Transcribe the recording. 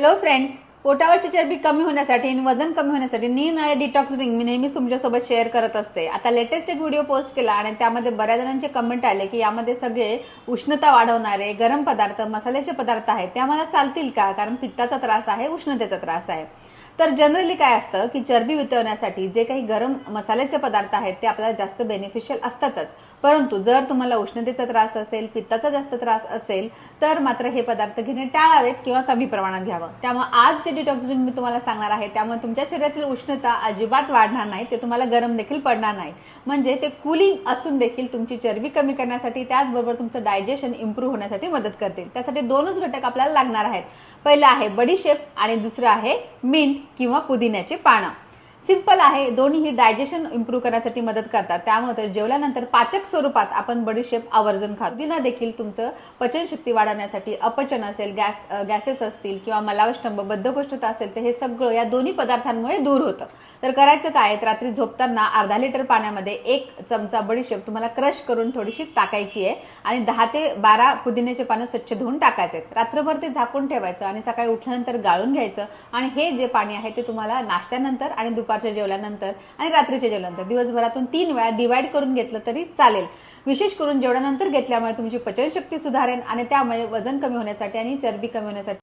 Hello friends पोटावरची चरबी कमी होण्यासाठी आणि वजन कमी होण्यासाठी निरनिराळे डिटॉक्स ड्रिंक मी नेहमीच तुमच्यासोबत शेअर करत असते. आता लेटेस्ट एक व्हिडिओ पोस्ट केला आणि त्यामध्ये बऱ्याच जणांचे कमेंट आले की यामध्ये सगळे उष्णता वाढवणारे गरम पदार्थ मसाल्याचे पदार्थ आहेत. त्या मला चालतील का? कारण पित्ताचा त्रास आहे उष्णतेचा त्रास आहे. तर जनरली काय असतं की चरबी वितळण्यासाठी जे काही गरम मसाल्याचे पदार्थ आहेत ते आपल्याला जास्त बेनिफिशियल असतातच. परंतु जर तुम्हाला उष्णतेचा त्रास असेल पित्ताचा जास्त त्रास असेल तर मात्र हे पदार्थ घेणे टाळावेत किंवा कमी प्रमाणात घ्यावं. त्यामुळे आज जे डिटॉक्स ड्रिंक मी तुम्हाला सांगणार आहे त्यामुळे तुमच्या शरीरातील उष्णता अजिबात वाढणार नाही ते तुम्हाला गरम देखील पडणार नाही. म्हणजे ते कुलिंग असून देखील तुमची चरबी कमी करण्यासाठी त्याचबरोबर तुमचं डायजेशन इम्प्रूव्ह होण्यासाठी मदत करतील. त्यासाठी दोनच घटक आपल्याला लागणार आहेत. पहिलं आहे बडीशेप आणि दुसरं आहे मिंट किंवा पुदिन्याचे पानं. सिंपल आहे. दोन्ही ही डायजेशन इम्प्रूव्ह करण्यासाठी मदत करतात. त्यामुळे तर जेवल्यानंतर पाचक स्वरूपात आपण बडीशेप आवर्जून खातो. दिना देखील तुमचं पचनशक्ती वाढवण्यासाठी अपचन असेल गॅस गॅसेस असतील किंवा मलावष्टंभ बद्धकोष्ठता असेल तर हे सगळं या दोन्ही पदार्थांमुळे दूर होतं. तर करायचं काय? रात्री झोपताना अर्धा लिटर पाण्यामध्ये एक चमचा बडीशेप तुम्हाला क्रश करून थोडीशी टाकायची आहे आणि दहा ते बारा पुदिन्याचे पानं स्वच्छ धुवून टाकायचे रात्रभर ते झाकून ठेवायचं आणि सकाळी उठल्यानंतर गाळून घ्यायचं आणि हे जे पाणी आहे ते तुम्हाला नाश्त्यानंतर आणि दुपार दुपारच्या जेवल्यानंतर आणि रात्रीच्या जेवल्यानंतर. दिवसभरातून तीन वेळा डिवाइड करून घेतलं तरी चालेल. विशेष करून जेवणानंतर घेतल्यामुळे तुमची पचनशक्ती सुधारेल आणि त्यामुळे वजन कमी होण्यासाठी आणि चरबी कमी होण्यासाठी